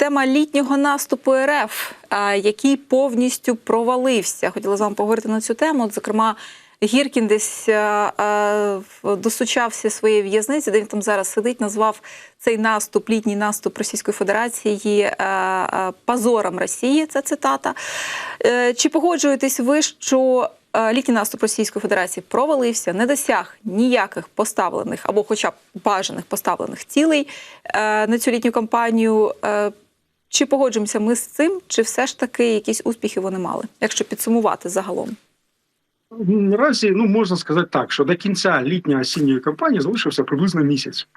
тема літнього наступу РФ, який повністю провалився. Хотіла з вами поговорити на цю тему. От, зокрема, Гіркін десь досучався своєї в'язниці, де він там зараз сидить, назвав цей наступ, літній наступ Російської Федерації позором Росії. Це цитата. Е, Чи погоджуєтесь ви, що е, літній наступ Російської Федерації провалився, не досяг ніяких поставлених або, хоча б бажаних поставлених цілей е, на цю літню кампанію? Е, Чи погоджуємося ми з цим, чи все ж таки якісь успіхи вони мали, якщо підсумувати загалом? Наразі ну можна сказати так, що до кінця літньої осінньої кампанії залишився приблизно місяць.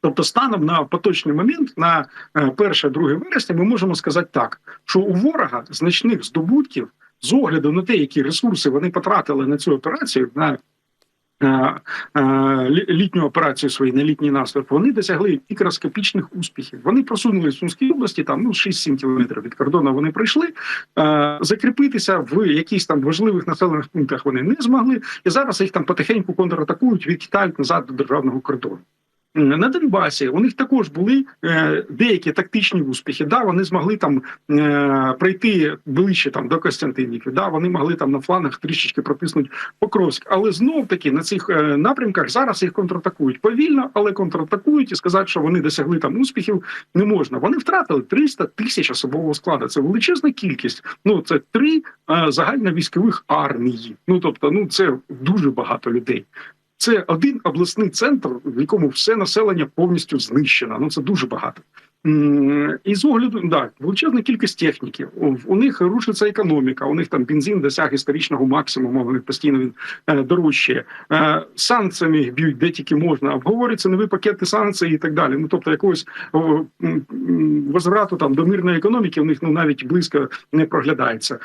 Тобто, станом на поточний момент, на 1-2 вересня, ми можемо сказати так, що у ворога значних здобутків з огляду на те, які ресурси вони потратили на цю операцію, на е, е, літню операцію свої на літній наступ, вони досягли мікроскопічних успіхів. Вони просунули в Сумській області там ну 6-7 кілометрів від кордону. Вони прийшли. Е, закріпитися в якісь там важливих населених пунктах вони не змогли, і зараз їх там потихеньку контратакують, відкидають назад до державного кордону. На Донбасі у них також були е, деякі тактичні успіхи. Да, вони змогли там е, прийти ближче там до Костянтинівки. Да, вони могли там на флангах трішечки протиснути Покровськ. Але знов таки на цих е, напрямках зараз їх контратакують повільно, але контратакують і сказати, що вони досягли там успіхів, не можна. Вони втратили 300 тисяч особового складу. Це величезна кількість. Ну це три загальновійськових армії. Ну тобто, ну це дуже багато людей. Це один обласний центр, в якому все населення повністю знищено. Ну це дуже багато. І з огляду да, величезна кількість техніки. У, них рушиться економіка. У них там бензин досяг історичного максимуму. Вони постійно він е, дорожчає. Е, санкціями б'ють де тільки можна. Обговорюються нові пакети санкцій і так далі. Ну тобто, якогось возврату там до мирної економіки у них ну навіть близько не проглядається.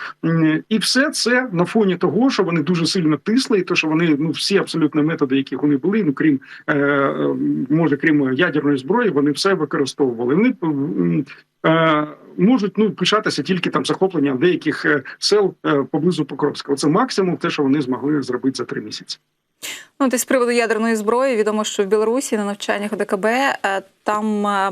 І все це на фоні того, що вони дуже сильно тисли, і то, що вони ну всі абсолютно методи, які вони були, ну крім е, може, крім ядерної зброї, вони все використовували. Вони е, можуть ну пишатися тільки там захопленням деяких е, сел е, поблизу Покровська. Це максимум, те, що вони змогли зробити за три місяці. Ну, десь з приводу ядерної зброї відомо, що в Білорусі на навчаннях ОДКБ е, там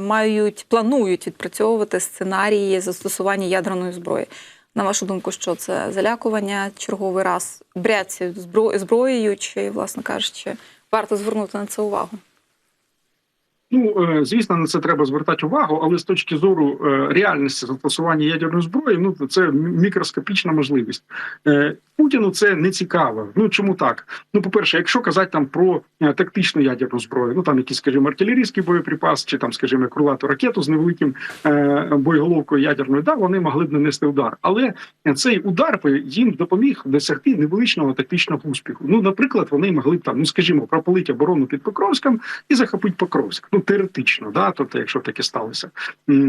мають планують відпрацьовувати сценарії застосування ядерної зброї. На вашу думку, що це залякування черговий раз бряться збро- зброєю, чи, власне кажучи, варто звернути на це увагу? Ну е, звісно, на це треба звертати увагу, але з точки зору е, реальності застосування ядерної зброї, ну це мікроскопічна можливість. Е, Путіну це не цікаво. Ну чому так? Ну, по перше, якщо казати там про тактичну ядерну зброю, ну там якийсь, скажімо, артилерійський боєприпас, чи там, скажімо, крилату ракету з невеликим боєголовкою ядерною, да, вони могли б нанести удар. Але цей удар їм допоміг досягти невеличного тактичного успіху. Ну, наприклад, вони могли б там, ну скажімо, пропалити оборону під Покровськом і захопити Покровськ. Ну теоретично, да, тобто, якщо таке сталося,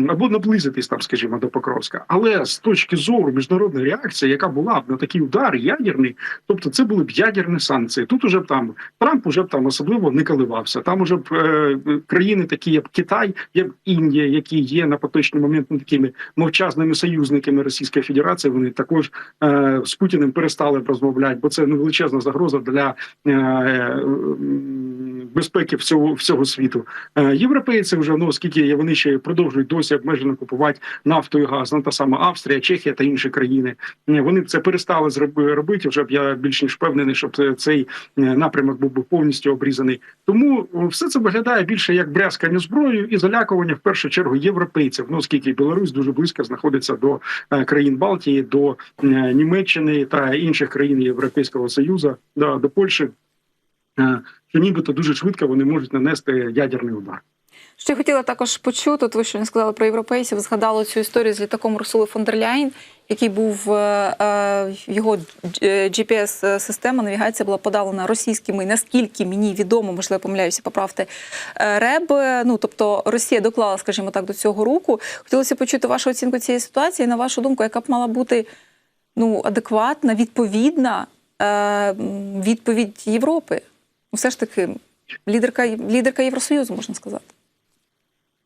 або наблизитись там, скажімо, до Покровська. Але з точки зору міжнародної реакції, яка була б на такий удар ядерний, тобто це були б ядерні санкції. Тут уже б там Трамп уже б там особливо не коливався. Там уже б е, країни, такі як Китай, як Індія, які є на поточний момент ну, такими мовчазними союзниками Російської Федерації, вони також е, з Путіним перестали б розмовляти, бо це ну, величезна загроза для е, безпеки всього всього світу. Е, Європейці вже ну оскільки вони ще продовжують досі обмежено купувати нафту і газ, ну та сама Австрія, Чехія та інші країни. Е, Вони це перестали робити. Вже б я більш ніж впевнений, щоб цей е, напрямок був би повністю обрізаний. Тому все це виглядає більше як брязкання зброєю і залякування в першу чергу європейців. Ну оскільки Білорусь дуже близько знаходиться до країн Балтії, до Німеччини та інших країн Європейського Союзу, до Польщі. Е, Що нібито дуже швидко вони можуть нанести ядерний удар. Ще хотіла також почути, от ви що не сказали про європейців, згадали цю історію з літаком Русули фон дер Ляйн, який був е, е, його GPS-система навігація була подалена російськими, наскільки мені відомо, можливо, я помиляюся, поправте е, РЕБ. Ну тобто Росія доклала, скажімо так, до цього руку. Хотілося почути вашу оцінку цієї ситуації. На вашу думку, яка б мала бути ну адекватна, відповідна е, відповідь Європи? Ну, все ж таки, лідерка, лідерка Євросоюзу, можна сказати.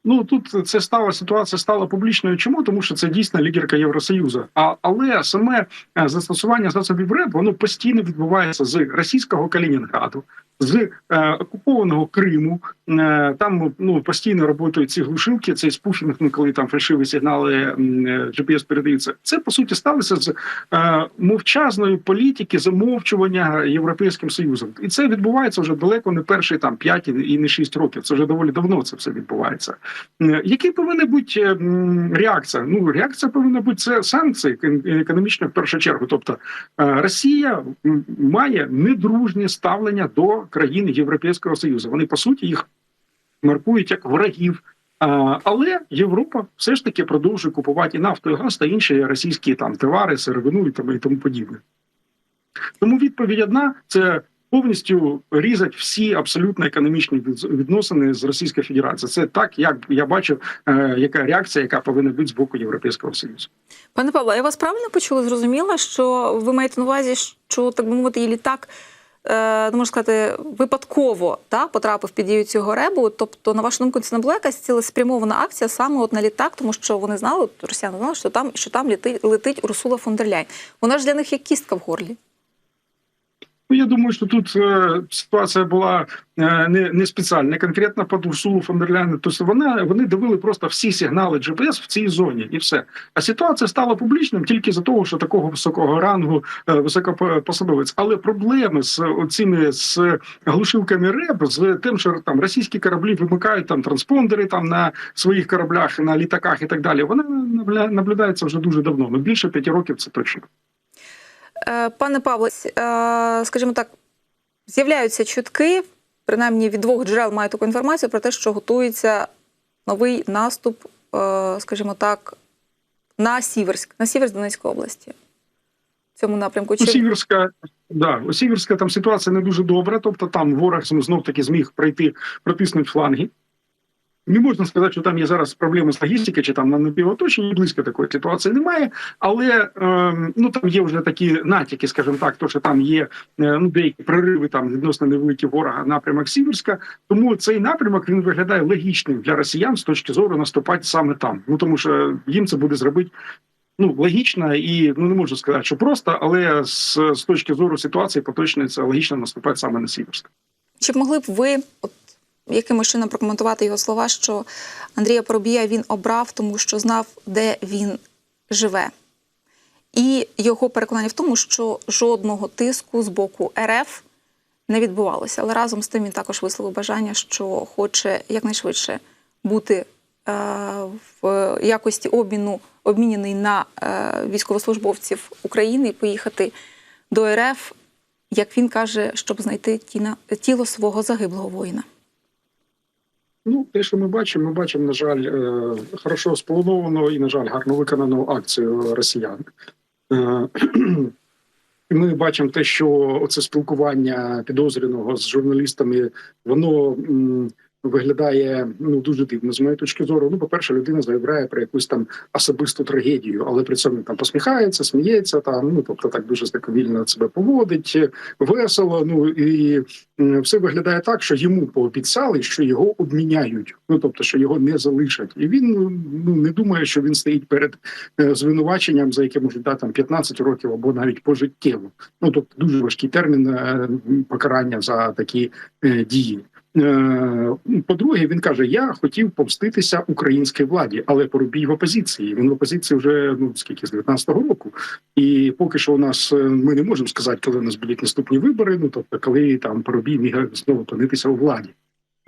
Ну тут це стала ситуація стала публічною. Чому тому, що це дійсно лідерка Євросоюзу? А але саме е, застосування засобів РЕБ воно постійно відбувається з російського Калінінграду, з е, окупованого Криму. Е, там ну постійно роботають ці глушилки, цей спуфінг, ну коли там фальшиві сигнали е, GPS передаються. Це по суті сталося з е, мовчазної політики замовчування європейським союзом, і це відбувається вже далеко не перші там 5 і не 6 років. Це вже доволі давно це все відбувається. Е, Які повинна бути е, реакція? Ну реакція повинна бути це санкції ек- економічно в першу чергу. Тобто е, Росія має недружнє ставлення до країн Європейського союзу. Вони по суті їх маркують як ворогів. Але Європа все ж таки продовжує купувати і нафту, і газ та інші російські там товари, сировину і тому подібне. Тому відповідь одна це повністю різать всі абсолютно економічні відносини з Російською Федерацією. Це так, як я бачу, е, яка реакція, яка повинна бути з боку Європейського Союзу. Пане Павло, я вас правильно почула, зрозуміла, що ви маєте на увазі, що так би мовити, і літак. е, Ну, можна сказати, випадково та, потрапив під дію цього ребу. Тобто, на вашу думку, це не була якась цілеспрямована акція саме от на літак, тому що вони знали, от росіяни знали, що там, що там летить, летить Урсула фон дер Ляйн. Вона ж для них як кістка в горлі. Ну, я думаю, що тут е, ситуація була е, не, не спеціальна, не конкретно під Урсулу фон. Тобто вона вони дивили просто всі сигнали GPS в цій зоні, і все. А ситуація стала публічним тільки за того, що такого високого рангу е, високопосадовець. Але проблеми з цими з глушилками РЕБ, з тим, що там російські кораблі вимикають там транспондери там на своїх кораблях, на літаках і так далі. Вона набля- наблюдається вже дуже давно. Ну більше п'яти років це точно. Е, Пане Павло, е, скажімо так, з'являються чутки, принаймні від двох джерел маю таку інформацію про те, що готується новий наступ, е, скажімо так, на Сіверськ, на Сіверськ Донецької області. В цьому напрямку. У Чи Сіверська, да, у Сіверська там ситуація не дуже добра, тобто там ворог знов таки зміг пройти, протиснути фланги. Не можна сказати, що там є зараз проблеми з логістики, чи там на напівоточенні близько такої ситуації немає. Але е, ну там є вже такі натяки, скажімо так, то що там є е, ну деякі прориви там відносно невеликі ворога напрямок Сіверська. Тому цей напрямок він виглядає логічним для росіян з точки зору наступати саме там. Ну тому що їм це буде зробити ну логічно і ну не можу сказати, що просто, але з, з точки зору ситуації поточної це логічно наступати саме на Сіверськ. Чи могли б ви якимось чином прокоментувати його слова, що Андрія Поробія він обрав, тому що знав, де він живе? І його переконання в тому, що жодного тиску з боку РФ не відбувалося. Але разом з тим він також висловив бажання, що хоче якнайшвидше бути е, в якості обміну обміняний на е, військовослужбовців України і поїхати до РФ, як він каже, щоб знайти тіло свого загиблого воїна. Ну, те, що ми бачимо, ми бачимо, на жаль, е, хорошо сплановану і, на жаль, гарно виконану акцію росіян. Е, Ми бачимо те, що це спілкування підозрюваного з журналістами, воно виглядає ну дуже дивно з моєї точки зору. Ну, по-перше, людина заявляє про якусь там особисту трагедію, але при цьому там посміхається, сміється, там ну тобто так дуже так вільно себе поводить, весело. Ну і все виглядає так, що йому пообіцяли, що його обміняють. Ну тобто, що його не залишать, і він ну не думає, що він стоїть перед е, звинуваченням, за яке може дати там 15 років або навіть пожиттєво. Ну тобто дуже важкий термін е, покарання за такі е, дії. Е, По-друге, він каже: Я хотів помститися українській владі, але Порубій в опозиції. Він в опозиції вже ну скільки з 19-го року. І поки що у нас е, ми не можемо сказати, коли у нас будуть наступні вибори. Ну тобто, коли там Порубій міг знову опинитися у владі.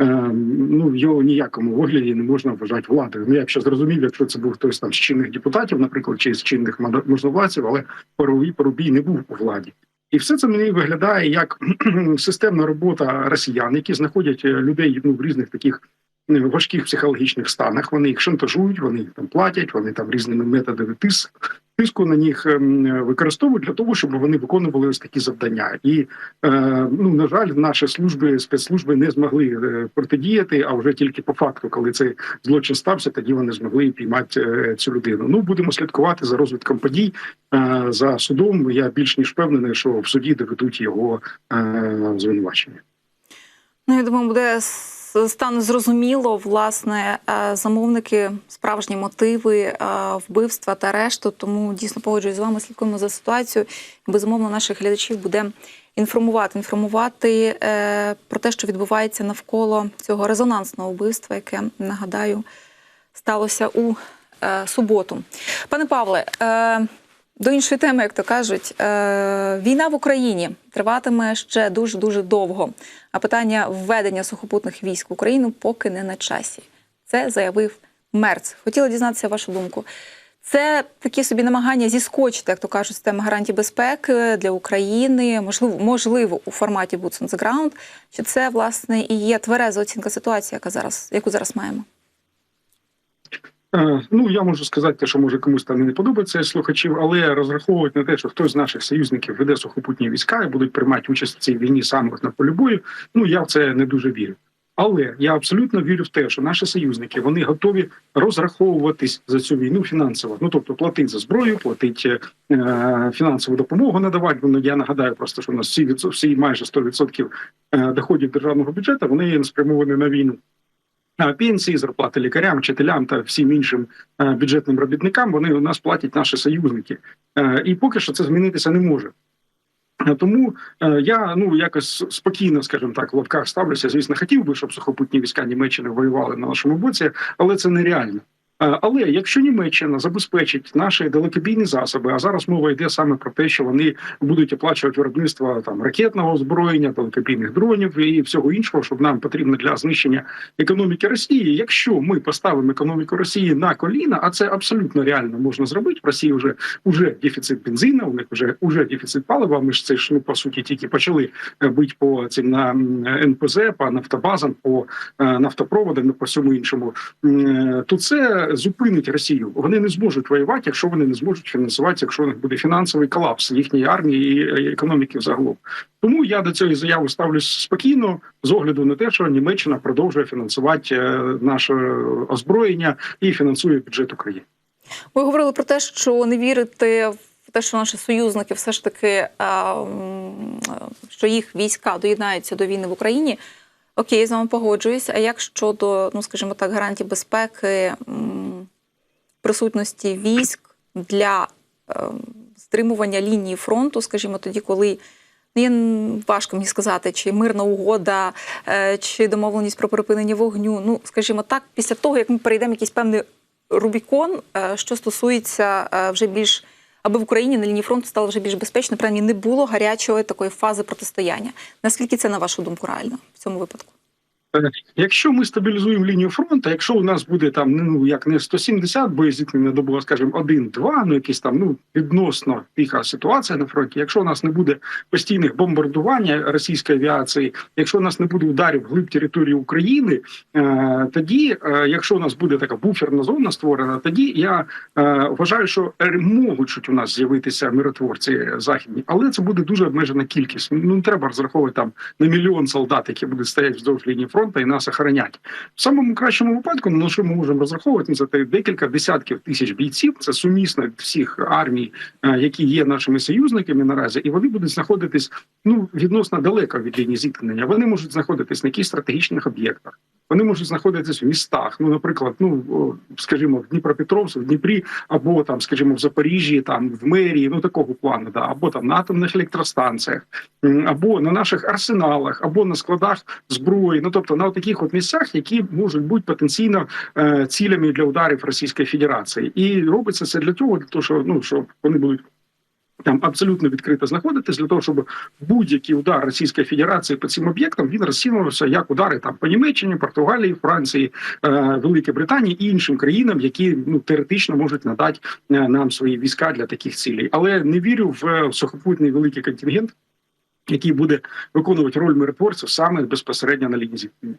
Е, ну його ніякому вигляді не можна вважати владою. Ну я б ще зрозумів, якщо це був хтось там з чинних депутатів, наприклад, чи з чинних можновладців, але Порубій, Порубій не був у владі. І все це мені виглядає як системна робота росіян, які знаходять е, людей ну, в різних таких важких психологічних станах. Вони їх шантажують, вони їх там платять, вони там різними методами тис, тиску на них ем, використовують для того, щоб вони виконували ось такі завдання. І е, ну на жаль, наші служби спецслужби не змогли е, протидіяти. А вже тільки по факту, коли цей злочин стався, тоді вони змогли піймати е, цю людину. Ну будемо слідкувати за розвитком подій. За судом я більш ніж впевнений, що в суді доведуть його звинувачення. Ну, я думаю, буде стане зрозуміло, власне, е, замовники, справжні мотиви е, вбивства та решту. Тому дійсно погоджуюсь з вами, слідкуємо за ситуацією. Безумовно, наших глядачів буде інформувати, інформувати е, про те, що відбувається навколо цього резонансного вбивства, яке нагадаю сталося у суботу. Пане Павле, до іншої теми, як то кажуть, е, війна в Україні триватиме ще дуже дуже довго. А питання введення сухопутних військ в Україну поки не на часі. Це заявив Мерц. Хотіла дізнатися вашу думку. Це такі собі намагання зіскочити, як то кажуть, з теми гарантій безпеки для України, можливо, можливо, у форматі Boots on the ground. Чи це власне і є твереза оцінка ситуації, яка зараз, яку зараз маємо? Е, Ну, я можу сказати, що може комусь там не подобається слухачів, але розраховують на те, що хтось з наших союзників веде сухопутні війська і будуть приймати участь в цій війні саме на полі бою. Ну я в це не дуже вірю. Але я абсолютно вірю в те, що наші союзники вони готові розраховуватись за цю війну фінансово. Ну тобто платить за зброю, платить е, фінансову допомогу надавати. Ну я нагадаю просто, що у нас всі всі майже 100% е, доходів державного бюджету вони спрямовані на війну. Пенсії, зарплати лікарям, вчителям та всім іншим е, бюджетним робітникам вони у нас платять наші союзники, Е, і поки що це змінитися не може. Е, Тому я ну якось спокійно, скажімо так, в лапках ставлюся. Звісно, хотів би, щоб сухопутні війська Німеччини воювали на нашому боці, але це нереально. Е, Але якщо Німеччина забезпечить наші далекобійні засоби, а зараз мова йде саме про те, що вони будуть оплачувати виробництво там ракетного озброєння, далекобійних дронів і всього іншого, що нам потрібно для знищення економіки Росії. Якщо ми поставимо економіку Росії на коліна, а це абсолютно реально можна зробити. В Росії вже уже дефіцит бензина, у них вже уже дефіцит палива. Ми ж це ж ну по суті тільки почали е, бити по цим на НПЗ, по нафтобазам, по е, нафтопроводам і по всьому іншому. То це зупинить Росію. Вони не зможуть воювати, якщо вони не зможуть фінансувати, якщо у них буде фінансовий колапс їхньої армії і е, економіки взагалом. Тому я до цієї заяви ставлюсь спокійно з огляду на те, що Німеччина продовжує фінансувати е, наше озброєння і фінансує бюджет України. Ви говорили про те, що не вірите в те, що наші союзники все ж таки що їх війська доєднаються до війни в Україні. Окей, з вами погоджуюсь. А як щодо, ну скажімо так, гарантій безпеки, присутності військ для е, стримування лінії фронту, скажімо, тоді, коли ну, важко мені сказати, чи мирна угода, е, чи домовленість про припинення вогню. Ну, скажімо так, після того, як ми перейдемо якийсь певний Рубікон, е, що стосується е, вже більш аби в Україні на лінії фронту стало вже більш безпечно, принаймні не було гарячої такої фази протистояння. Наскільки це на вашу думку реально в цьому випадку? Е, Якщо ми стабілізуємо лінію фронту, якщо у нас буде там ну як не 170 боєзіткнень на добу, а скажімо, один-два, ну якісь там ну відносно тиха ситуація на фронті. Якщо у нас не буде постійних бомбардування російської авіації, якщо у нас не буде ударів глиб території України, е, тоді, е, якщо у нас буде така буферна зона створена, тоді я вважаю, що можуть у нас з'явитися миротворці західні, але це буде дуже обмежена кількість. Ну не треба розраховувати там на мільйон солдат, які будуть стояти вздовж лінії фронту і нас охоронять. В самому кращому випадку, ну, на що ми можемо розраховувати, це декілька десятків тисяч бійців. Це сумісно всіх армій, е, які є нашими союзниками наразі, і вони будуть знаходитись ну відносно далеко від лінії зіткнення. Вони можуть знаходитись на якихось стратегічних об'єктах. Вони можуть знаходитись в містах. Ну, наприклад, ну скажімо, в Дніпропетровську, в Дніпрі, або там, скажімо, в Запоріжжі, там в мерії, ну такого плану, да, або там на атомних електростанціях, або на наших арсеналах, або на складах зброї. Ну тобто на таких от місцях, які можуть бути потенційно е, цілями для ударів Російської Федерації, і робиться це для того, для того, що ну щоб вони будуть. Там абсолютно відкрито знаходитись для того, щоб будь-який удар Російської Федерації по цим об'єктам він розцінювався як удари там по Німеччині, Португалії, Франції, е, Великій Британії і іншим країнам, які ну теоретично можуть надати е, нам свої війська для таких цілей. Але не вірю в е, сухопутний великий контингент, який буде виконувати роль миротворців саме безпосередньо на лінії зіткнення.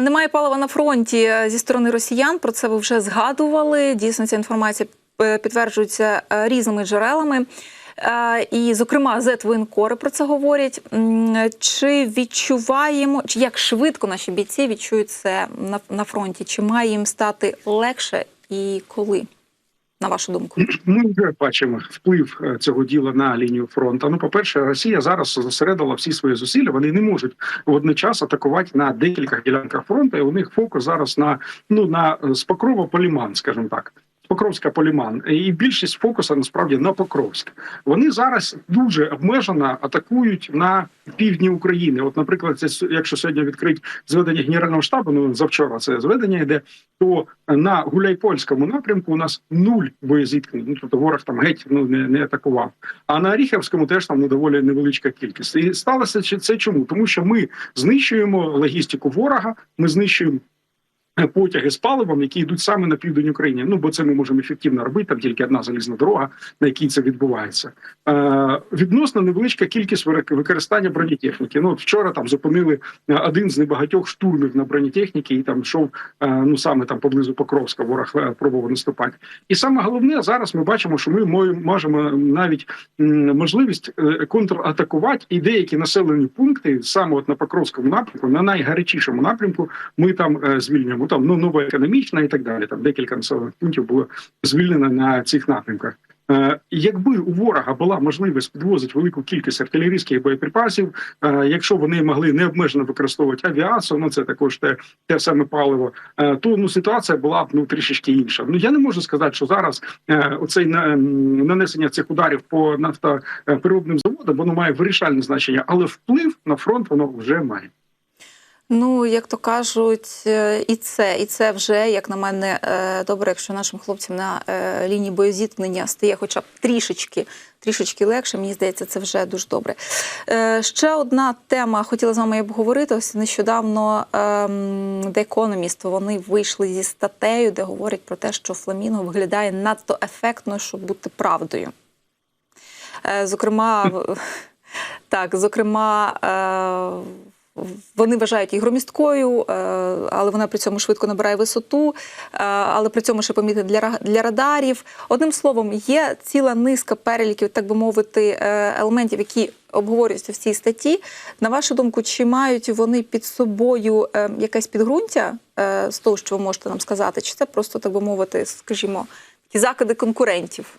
Немає палива на фронті зі сторони росіян. Про це ви вже згадували. Дійсно, ця інформація е, підтверджується е, різними джерелами. Е, І, зокрема, Зетвоєнкори про це говорять. Чи відчуваємо, чи як швидко наші бійці відчують це на, на фронті? Чи має їм стати легше і коли? На вашу думку? Ми вже бачимо вплив е, цього діла на лінію фронту. Ну, по перше, Росія зараз зосередила всі свої зусилля. Вони не можуть водночас атакувати на декілька ділянках фронту. І у них фокус зараз на ну на Спокрова Поліман, Покрова скажімо так. Покровська Поліман, і більшість фокусу насправді на Покровськ. Вони зараз дуже обмежено атакують на півдні України. От, наприклад, це якщо сьогодні відкрить зведення генерального штабу, ну завчора це зведення йде, то на Гуляйпольському напрямку у нас нуль боєзіткнень. Ну тобто ворог там геть ну не, не атакував. А на Оріхівському теж там ну, доволі невеличка кількість. І сталося це чому? Тому що ми знищуємо логістику ворога, ми знищуємо. Потяги з паливом, які йдуть саме на південь України. Ну бо це ми можемо ефективно робити. Там тільки одна залізна дорога, на якій це відбувається. Е, відносно невеличка кількість використання бронетехніки. Ну от вчора там зупинили е, один з небагатьох штурмів на бронетехніки, і там йшов е, ну саме там поблизу Покровська. Ворог е, пробував наступати. І саме головне зараз ми бачимо, що ми мо- можемо навіть можливість контратакувати і деякі населені пункти саме от на Покровському напрямку, на найгарячішому напрямку. Ми там е, звільнимо там ну нова економічна і так далі. Там декілька населених пунктів було звільнено на цих напрямках. Е, Якби у ворога була можливість підвозити велику кількість артилерійських боєприпасів, е, якщо вони могли необмежено використовувати авіацію, ну це також те, те саме паливо, е, то ну ситуація була б ну трішечки інша. Ну я не можу сказати, що зараз оцей на- нанесення цих ударів по нафтопереробним заводам воно має вирішальне значення, але вплив на фронт воно вже має. Ну, як то кажуть, е, і це, і це вже, як на мене, е, добре, якщо нашим хлопцям на е, лінії боєзіткнення стає хоча б трішечки, трішечки легше, мені здається, це вже дуже добре. Ще одна тема хотіла з вами обговорити. Ось нещодавно ем, The Economist, вони вийшли зі статтею, де говорять про те, що фламінго виглядає надто ефектно, щоб бути правдою. Зокрема, так, зокрема, вони вважають її громісткою, е, але вона при цьому швидко набирає висоту, е, але при цьому ще помітна для для радарів. Одним словом, є ціла низка переліків, так би мовити, е, елементів, які обговорюються в цій статті. На вашу думку, чи мають вони під собою якесь підґрунтя з того, що ви можете нам сказати, чи це просто так би мовити, скажімо, такі закиди конкурентів?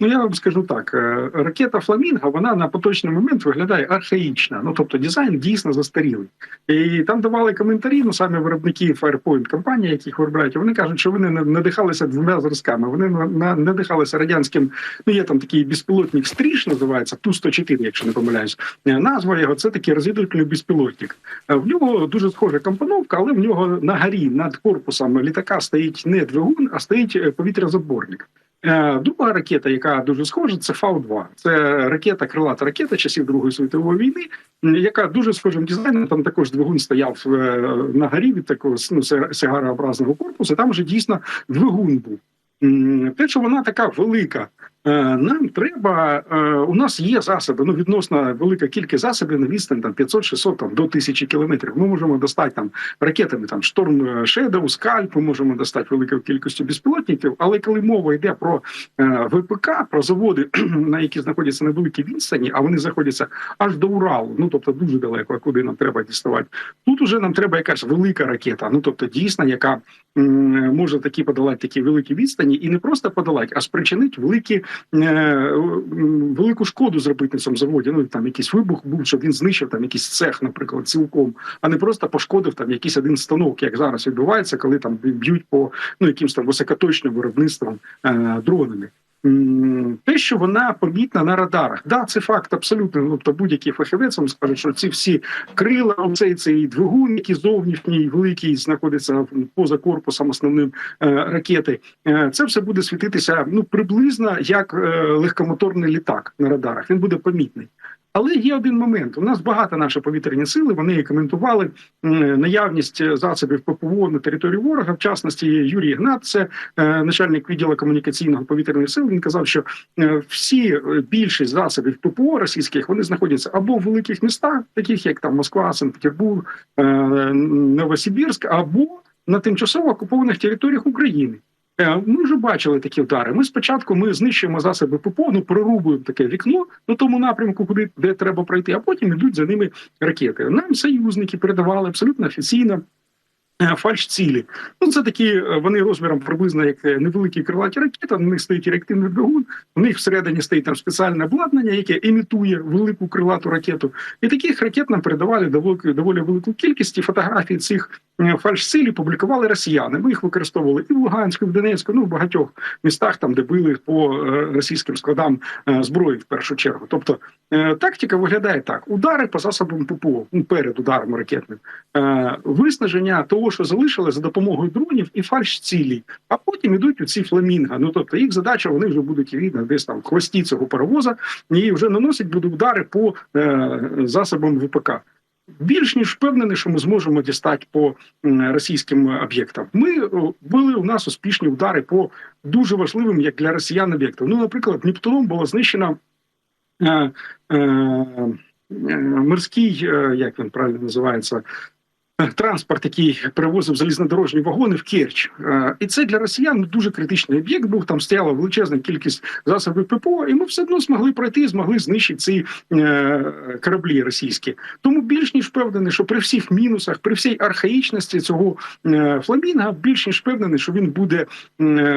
Ну я вам скажу так: е, ракета Фламінго вона на поточний момент виглядає архаїчно. Ну тобто дизайн дійсно застарілий. І там давали коментарі. Ну самі виробники Firepoint компанії, яких виробляють, вони кажуть, що вони надихалися двома зразками. Вони на- на- надихалися радянським. Ну є там такий безпілотник стріж, називається ту 104 якщо не помиляюсь. Е, Назва його це такий розвідувальний безпілотник. Е, В нього дуже схожа компоновка, але в нього на горі над корпусом літака стоїть не двигун, а стоїть повітрязаборник. Е, Друга ракета, яка дуже схожа, це Фау-2. Це ракета, крилата ракета часів Другої світової війни, яка дуже схожим дизайном. Там також двигун стояв е, на горі від такого ну, сигарообразного корпусу. Там вже дійсно двигун був. Те, що вона така велика, нам треба. е, У нас є засоби. Ну відносно велика кількість засобів на відстань там 500-600 там до 1000 кілометрів. Ми можемо достати там ракетами там шторм Шедоу, скальп. Ми можемо достати велику кількістю безпілотників. Але коли мова йде про е, ВПК, про заводи, на які знаходяться на великій відстані, а вони знаходяться аж до Уралу, ну тобто дуже далеко, куди нам треба діставати. Тут уже нам треба якась велика ракета. Ну тобто дійсна, яка може такі подолати такі великі відстані, і не просто подолати, а спричинить великі е, велику шкоду зробити на цьому заводі. Ну там якийсь вибух був, щоб він знищив там якийсь цех, наприклад, цілком, а не просто пошкодив там якийсь один станок, як зараз відбувається, коли там б'ють по ну якимсь там високоточним виробництвом е, дронами. Те, що вона помітна на радарах, да, це факт абсолютно. Тобто будь-який фахівець вам скаже, що ці всі крила, оцей цей двигун, який зовнішній великий знаходиться поза корпусом основним е, ракети, е, це все буде світитися ну приблизно як е, легкомоторний літак на радарах. Він буде помітний. Але є один момент. У нас багато наші повітряні сили. Вони коментували наявність засобів ППО на території ворога. В частності Юрій Гнат, це е, начальник відділу комунікаційного повітряних сил. Він казав, що е, всі е, більшість засобів ППО російських вони знаходяться або в великих містах, таких як там Москва, Санкт-Петербург, е, Новосибірськ, або на тимчасово окупованих територіях України. Е, Ми вже бачили такі вдари. Ми спочатку ми знищуємо засоби ППО, ну прорубуємо таке вікно на тому напрямку, куди де треба пройти, а потім йдуть за ними ракети. Нам союзники передавали абсолютно офіційно. Е, фальш-цілі. Ну, це такі, е, вони розміром приблизно як е, невеликі крилаті ракети, на них стоїть реактивний двигун, у них всередині стоїть там спеціальне обладнання, яке імітує велику крилату ракету. І таких ракет нам передавали доволі, доволі велику кількість, і фотографії цих фальш-цілі публікували росіяни. Ми їх використовували і в Луганську, і в Донецьку, ну в багатьох містах, там де били по російським складам зброї в першу чергу. Тобто тактика виглядає так: удари по засобам ППО ну, перед ударом ракетним, виснаження того, що залишили за допомогою дронів і фальш-цілі, а потім ідуть у ці фламінга. Ну тобто їх задача, вони вже будуть видно десь там в хвості цього паровоза, і вже наносять будуть удари по е, засобам ВПК. Більш ніж впевнений, що ми зможемо дістати по російським об'єктам. Ми були у нас успішні удари по дуже важливим як для росіян об'єктам. Ну, наприклад, Дніпром було знищено е, е, е, морський, е, як він правильно називається, е, транспорт, який перевозив залізнодорожні вагони в Керч. Е, І це для росіян дуже критичний об'єкт. Був там стояла величезна кількість засобів ППО, і ми все одно змогли пройти, змогли знищити ці е, кораблі російські. Тому більш ніж впевнений, що при всіх мінусах, при всій архаїчності цього е, фламінга, більш ніж впевнений, що він буде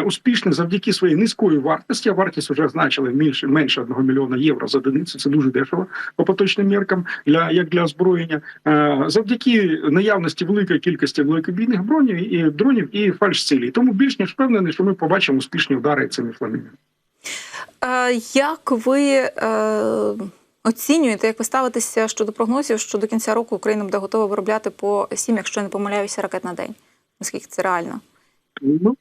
успішний завдяки своїй низької вартості. А вартість вже значили менше менше 1 мільйона євро за одиницю. Це дуже дешево по поточним міркам для як для озброєння. Завдяки наявності великої кількості великобійних бронів і дронів і фальш-цілі. Тому більш ніж впевнений, що ми побачимо успішні удари цими фламінгами. Е, Як ви е, оцінюєте, як ви ставитеся щодо прогнозів, що до кінця року Україна буде готова виробляти по сім, якщо я не помиляюся, ракет на день? Наскільки це реально? Ну,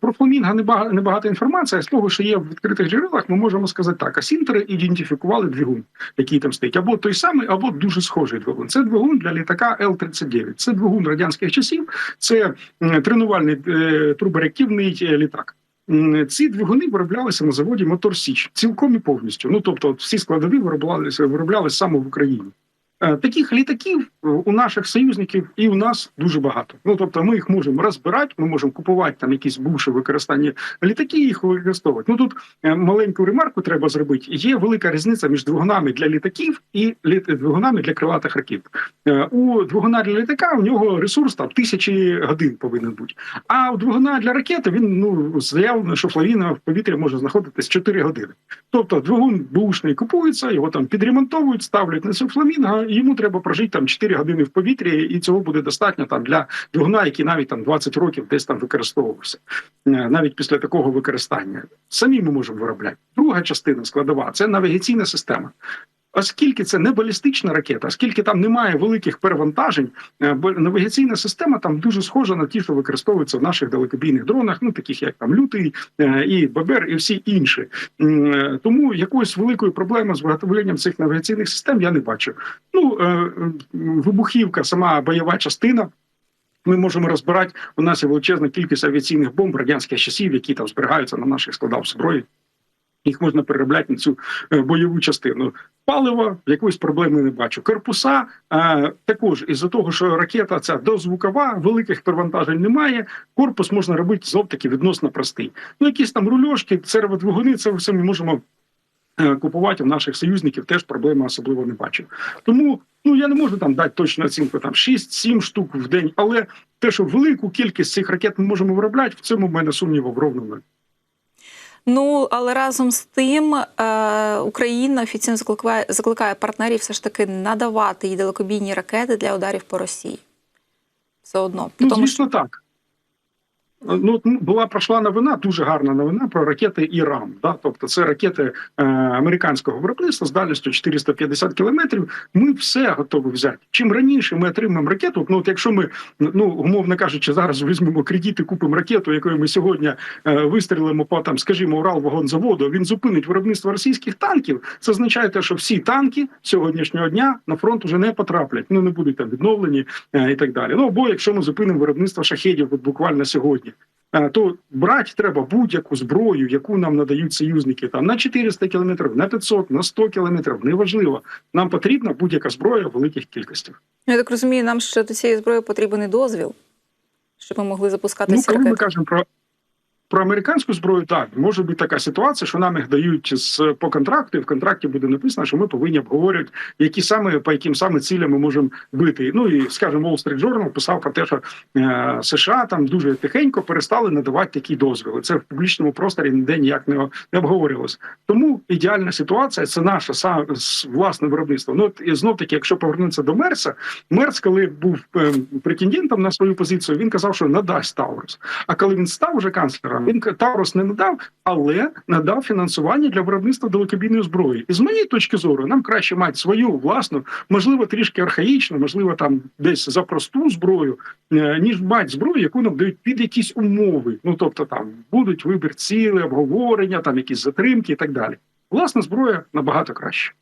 Про фламінга небагато, інформації. З того, що є в відкритих джерелах, ми можемо сказати так: асінтери ідентифікували двигун, який там стоїть, або той самий, або дуже схожий двигун. Це двигун для літака Л-39. Це двигун радянських часів, це тренувальний е, турбореактивний е, літак. Ці двигуни вироблялися на заводі Мотор Січ цілком і повністю. Ну тобто, всі складові вироблялися вироблялися саме в Україні. Е, Таких літаків е, у наших союзників і у нас дуже багато. Ну тобто, ми їх можемо розбирати, ми можемо купувати там якісь бувші використання літаки, їх використовувати. Ну тут е, маленьку ремарку треба зробити. Є велика різниця між двигунами для літаків і двигунами для крилатих ракет. У двигуна для літака у нього ресурс там тисячі годин повинен бути. А у двигуна для ракети він ну заявлено, що флавіна в повітрі може знаходитись 4 години. Тобто двигун бушний купується, його там підремонтовують, ставлять на цю фламінго, і йому треба прожити там 4 години в повітрі, і цього буде достатньо там для двигуна, який навіть там 20 років десь там використовувався, Е, навіть після такого використання. Самі ми можемо виробляти. Друга частина складова це навігаційна система. Оскільки це не балістична ракета, оскільки там немає великих перевантажень, е, бо навігаційна система там дуже схожа на ті, що використовуються в наших далекобійних дронах, ну таких як там лютий е, і Бабер, і всі інші. Е, Тому якоїсь великої проблеми з виготовленням цих навігаційних систем я не бачу. Ну вибухівка, сама бойова частина. Ми можемо розбирати. У нас є величезна кількість авіаційних бомб радянських часів, які там зберігаються на наших складах зброї. Їх можна переробляти на цю е, бойову частину. Паливо якоїсь проблеми не бачу. Корпуса е, також із-за того, що ракета ця дозвукова, великих перевантажень немає. Корпус можна робити знов таки відносно простий. Ну, якісь там рульошки, серводвигуни, це все ми можемо е, купувати у наших союзників. Теж проблеми особливо не бачу. Тому ну я не можу там дати точну оцінку там 6-7 штук в день, але те, що велику кількість цих ракет ми можемо виробляти, в цьому в мене сумніву ровно нуль. Ну але разом з тим е, Україна офіційно закликає закликає партнерів все ж таки надавати їй далекобійні ракети для ударів по Росії. Все одно, Ну, тому що так. Ну, ну, була пройшла новина, дуже гарна новина про ракети Іран. Да? Тобто, це ракети е, американського виробництва з дальністю 450 кілометрів. Ми все готові взяти. Чим раніше ми отримаємо ракету, ну от якщо ми ну умовно кажучи, зараз візьмемо кредит і купимо ракету, якою ми сьогодні е, вистрілимо по там, скажімо, Уралвагонзаводу, він зупинить виробництво російських танків. Це означає, те, що всі танки сьогоднішнього дня на фронт вже не потраплять. Ну не будуть там відновлені е, і так далі. Ну або якщо ми зупинимо виробництво шахедів, от буквально сьогодні. Е, То брати треба будь-яку зброю, яку нам надають союзники, там на 400 кілометрів, на 500, на 100 кілометрів. Неважливо. Нам потрібна будь-яка зброя в великих кількостях. я так розумію, нам ще до цієї зброї потрібен і дозвіл, щоб ми могли запускатися. Ну, коли ми кажемо про про американську зброю так може бути така ситуація, що нам їх дають з по контракту. і В контракті буде написано, що ми повинні обговорювати, які саме по яким саме цілям ми можемо бити. Ну і скажімо, Wall Street Journal писав про те, що е, США там дуже тихенько перестали надавати такі дозвіли. Це в публічному просторі ніде ніяк не, не обговорювалося. Тому ідеальна ситуація це наше сам власне виробництво. Ну от і знов таки, якщо повернутися до Мерса, Мерц, коли був е, претендентом на свою позицію, він казав, що надасть Таурус. А коли він став уже канцлером, він Таурус не надав, але надав фінансування для виробництва далекобійної зброї. І з моєї точки зору, нам краще мати свою власну, можливо, трішки архаїчну, можливо, там десь за просту зброю, е, ніж мати зброю, яку нам дають під якісь умови. Ну тобто там будуть вибір ціли, обговорення, там якісь затримки і так далі. Власна зброя набагато краще.